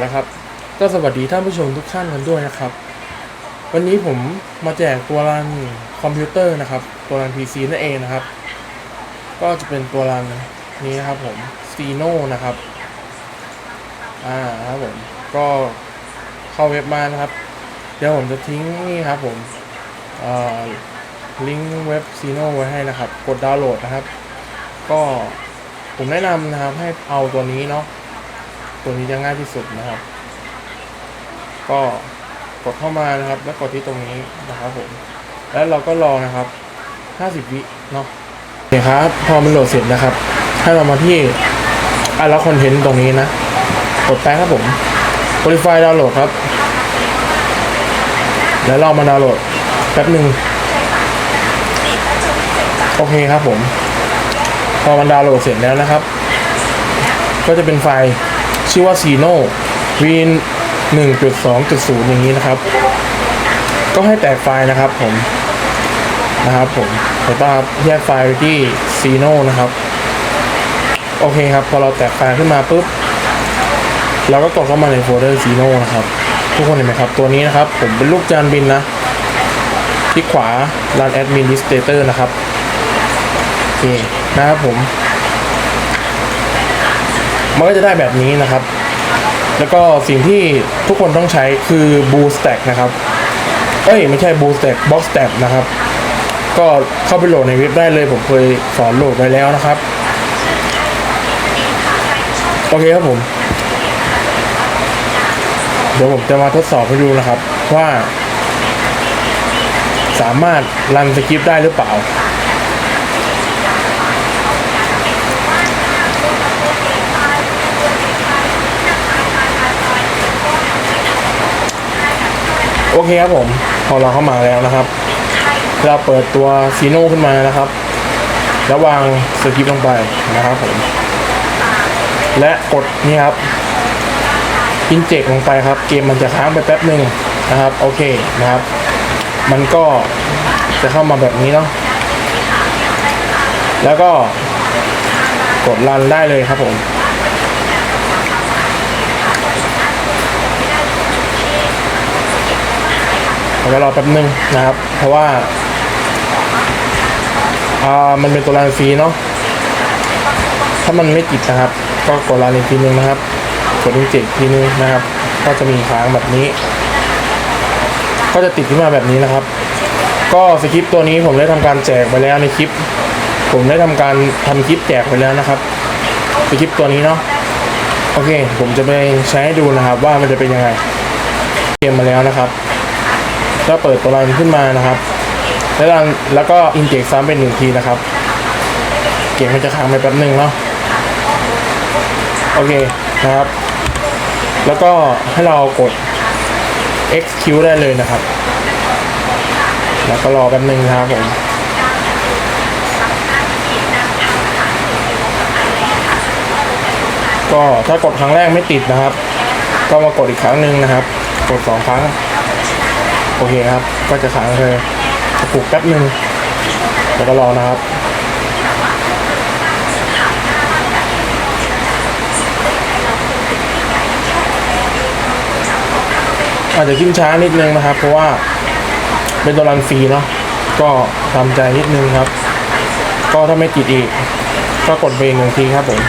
แล้วครับ ก็สวัสดีท่านผู้ชมทุกท่านกันด้วยนะครับ วันนี้ผมมาแจกตัวรันคอมพิวเตอร์นะครับ ตัวรัน PC นั่นเองนะครับ ก็จะเป็นตัวรันนี้นะครับผม Steno นะครับ อ่าครับผม ก็เข้าเว็บมานะครับ เดี๋ยวผมจะทิ้งนี่ครับผมลิงก์เว็บ Steno ไว้ให้นะครับ กดดาวน์โหลดนะครับ ก็ผมแนะนำนะครับให้เอาตัวนี้เนาะ ตัวนี้จะง่ายที่สุดนะครับ ก็กดเข้ามานะครับ แล้วกดที่ตรงนี้นะครับผม แล้วเราก็รอนะครับ 50 วิเนาะโอเคครับ พอมันโหลดเสร็จนะครับ ให้เรามาที่อะแล้วคอนเทนต์ตรงนี้นะ กดแป๊บครับผม Qualify ดาวน์โหลดครับ แล้วเรามาดาวน์โหลดแป๊บหนึ่งโอเคครับผม พอมันดาวน์โหลดเสร็จแล้วนะครับ ก็จะเป็นไฟล์ ชื่อว่า Sino Win 1.2.0 อย่างนี้นะครับ ก็ให้แตกไฟล์นะครับผมนะครับผมผมต้องแยกไฟล์ไปที่ Sino นะครับ โอเคครับ พอเราแตกไฟล์ขึ้นมาปุ๊บเราก็กดเข้ามาในโฟลเดอร์ Sino นะครับ ทุกคนเห็นไหมครับตัวนี้นะครับ ผมเป็นลูกจานบินนะคลิกขวา Run Administrator นะครับ โอเค นะครับผม มันก็จะได้แบบนี้นะครับ แล้วก็สิ่งที่ทุกคนต้องใช้คือ Boost Stack นะครับ เอ้ย ไม่ใช่ Boost Stack Box Stack นะครับ ก็เข้าไปโหลดในเว็บได้เลยผมเคยสอนโหลดไว้แล้วนะครับ โอเคครับผม เดี๋ยวผมจะมาทดสอบให้ดูนะครับว่า สามารถรันสคริปต์ได้หรือเปล่า โอเคครับผมพอเราเข้ามาแล้วนะครับ เราเปิดตัวซีโน่ขึ้นมานะครับ แล้ววางสคริปต์ลงไปนะครับผม และกดนี่ครับอินเจกลงไปครับ เกมมันจะค้างไปแป๊บหนึ่งนะครับ โอเคนะครับ มันก็จะเข้ามาแบบนี้เนาะแล้วก็กดรันได้เลยครับผม แล้วรอแป๊บนึงนะครับ เพราะว่าอ่ามันเป็นตัวรันฟรีเนาะถ้ามันไม่ติดนะครับ ก็กดรันอีกทีนึงนะครับ กดอินเจกทีนึงนะครับ ก็จะมีค้างแบบนี้ ก็จะติดขึ้นมาแบบนี้นะครับ ก็สคริปต์ตัวนี้ผมได้ทำการแจกไปแล้วในคลิป ผมได้ทำการทำคลิปแจกไปแล้วนะครับสคริปต์ตัวนี้เนาะโอเค ผมจะไปใช้ให้ดูนะครับ ว่ามันจะเป็นยังไงเกมมาแล้วนะครับ ก็เปิดตัวรันขึ้นมานะครับ แล้วรันแล้วก็อินเจกซ้ำเป็นหนึ่งทีนะครับ เกมมันจะค้างไปแป๊บหนึ่งเนาะโอเคนะครับ แล้วก็ให้เรากด execute ได้เลยนะครับ แล้วก็รอแป๊บหนึ่งนะครับผมก็ถ้ากดครั้งแรกไม่ติดนะครับ ก็มากดอีกครั้งหนึ่งนะครับ กดสองครั้ง โอเคครับ ก็จะค้างเลยจะปลุกแป๊บหนึ่งแล้วก็รอนะครับอาจจะขึ้นช้านิดนึงนะครับ เพราะว่าเป็นตัวรันฟรีเนาะก็ทำใจนิดนึงครับ ก็ถ้าไม่ติดอีกก็กดเบรกหนึ่งทีครับผม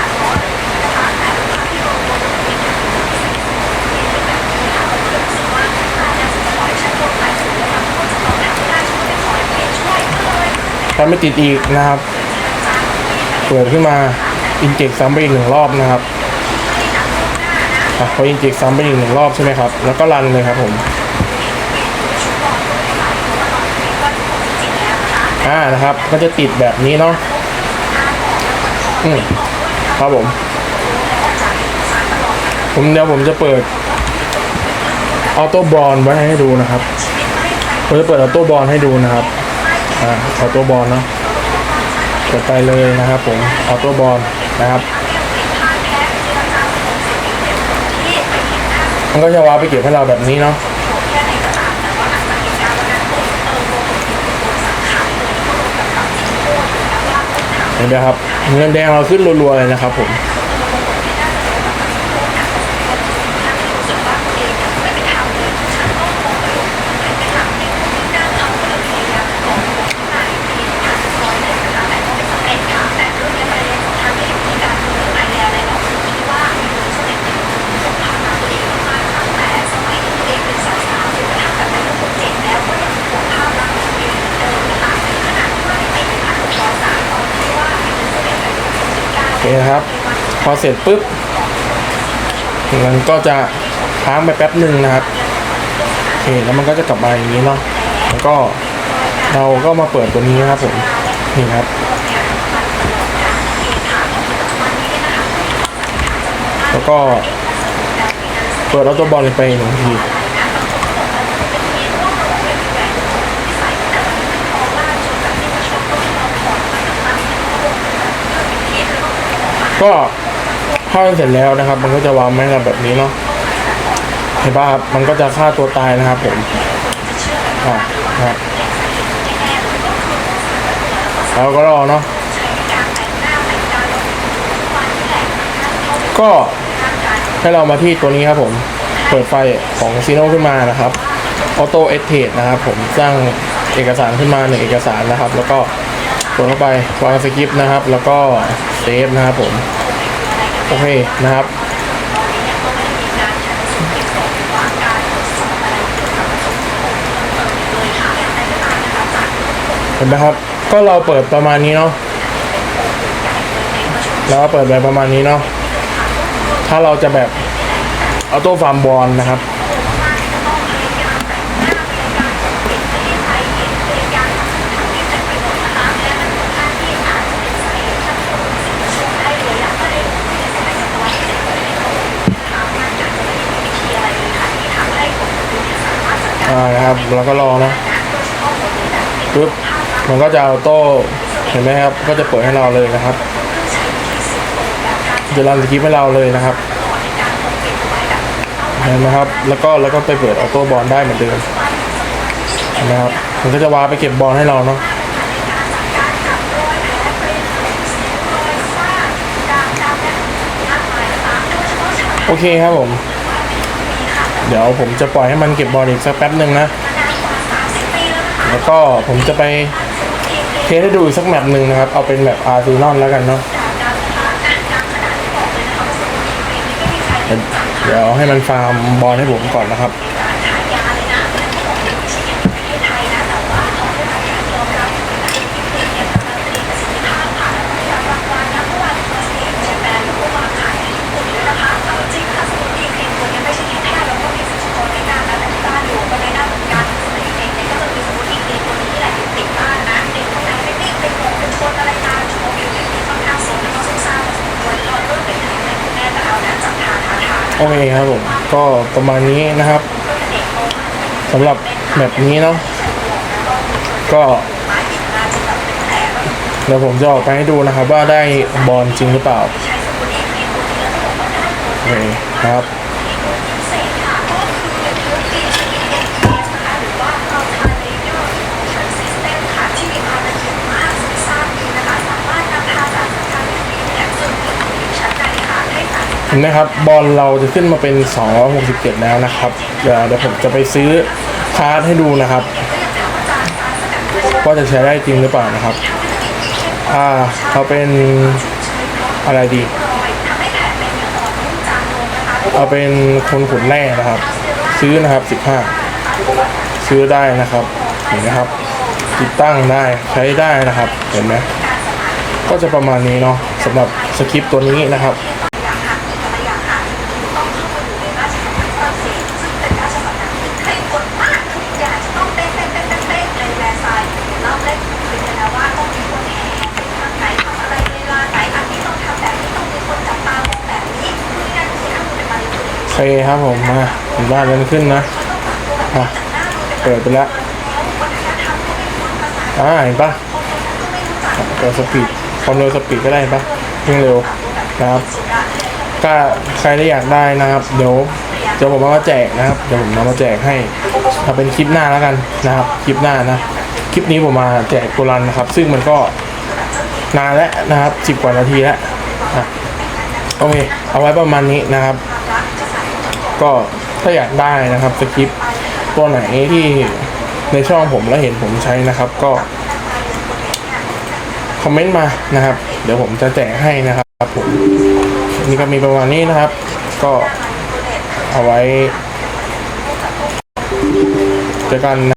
ถ้าไม่ติดอีกนะครับ เปิดขึ้นมาอินเจกซ้ำไปอีกหนึ่งรอบนะครับพออินเจกซ้ำไปอีกหนึ่งรอบใช่ไหมครับ แล้วก็รันเลยครับผมอ่านะครับ ก็จะติดแบบนี้เนาะอืมครับผม ผมเดี๋ยวผมจะเปิดออโต้บอลไว้ให้ดูนะครับผมจะเปิดออโต้บอลให้ดูนะครับ อ่าออโต้บอลเนาะกดไปเลยนะครับผมออโต้บอลนะครับมันก็จะวาไปเก็บให้เราแบบนี้เนาะเห็นไหมครับเงินแดงเราขึ้นรัวๆเลยนะครับผม นะครับ พอเสร็จปุ๊บมันก็จะค้างไปแป๊บหนึ่งนะครับโอเคแล้วมันก็จะกลับมาอย่างนี้เนาะแล้วก็เราก็มาเปิดตัวนี้นะครับผมนี่ครับแล้วก็เปิดออโต้บอลไปหนึ่งที ก็ถ้าเสร็จแล้วนะครับ มันก็จะวางแม่เราแบบนี้เนาะเห็นป่ะครับมันก็จะฆ่าตัวตายนะครับผมอ่านะครับแล้วก็รอเนาะก็ให้เรามาที่ตัวนี้ครับผมเปิดไฟของซีโนขึ้นมานะครับออโต้เอทเทนะครับผมสร้างเอกสารขึ้นมาหนึ่งเอกสารนะครับ แล้วก็ กดเข้าไปวางสคริปนะครับ แล้วก็เซฟนะครับผม โอเคนะครับเห็นไหมครับ ก็เราเปิดประมาณนี้เนาะแล้วก็เปิดแบบประมาณนี้เนาะถ้าเราจะแบบออโต้ฟาร์มบอลนะครับ อ่านะครับแล้วก็รอนะปึ๊บมันก็จะเอาโต้เห็นไหมครับ ก็จะเปิดให้เราเลยนะครับจะรันสคริปให้เราเลยนะครับเห็นไหมครับ แล้วก็แล้วก็ไปเปิดออโต้บอลได้เหมือนเดิมเห็นไหมครับมันก็จะวาร์ไปเก็บบอลให้เราเนาะโอเคครับผม เดี๋ยวผมจะปล่อยให้มันเก็บบอลอีกสักแป๊บหนึ่งนะ แล้วก็ผมจะไปเทสให้ดูสักแมปหนึ่งนะครับ เอาเป็นแบบอาร์ซีนอนแล้วกันเนาะเดี๋ยวให้มันฟาร์มบอลให้ผมก่อนนะครับ โอเคครับผมก็ประมาณนี้นะครับสำหรับแบบนี้เนาะก็เดี๋ยวผมจะออกไปให้ดูนะครับ ว่าได้บอลจริงหรือเปล่าโอเคครับ เห็นไหมครับบอลเราจะขึ้นมาเป็น 267 แล้วนะครับเดี๋ยวเดี๋ยวผมจะไปซื้อคาร์ดให้ดูนะครับว่าจะใช้ได้จริงหรือเปล่านะครับ อ่าเอาเป็นอะไรดีเอาเป็นคนขุนแร่นะครับ ซื้อนะครับ 15 ซื้อได้นะครับเห็นไหมครับ ติดตั้งได้ใช้ได้นะครับเห็นไหมก็จะประมาณนี้เนาะสำหรับสคริปต์ตัวนี้นะครับ คครับผมมาเห็นบ้านเริ่มขึ้นนะอะเปิดไปแล้วอ่าเห็นปะเปิดสปีดความเร็วสปีดก็ได้เห็นปะยิ่งเร็วนะครับก็ใครที่อยากได้นะครับเดี๋ยวเดี๋ยวผมเอามาแจกนะครับเดี๋ยวผมเอามาแจกให้ถ้าเป็นคลิปหน้าแล้วกันนะครับคลิปหน้านะคลิปนี้ผมมาแจกตัวรันนะครับ ซึ่งมันก็นานแล้วนะครับสิบกว่านาทีแล้วอะโอเคเอาไว้ประมาณนี้นะครับ ก็ถ้าอยากได้นะครับสคริปต์ตัวไหนที่ในช่องผมแล้วเห็นผมใช้นะครับ ก็คอมเมนต์มานะครับ เดี๋ยวผมจะแจกให้นะครับผมนี่ก็มีประมาณนี้นะครับ ก็เอาไว้เจอกันนะ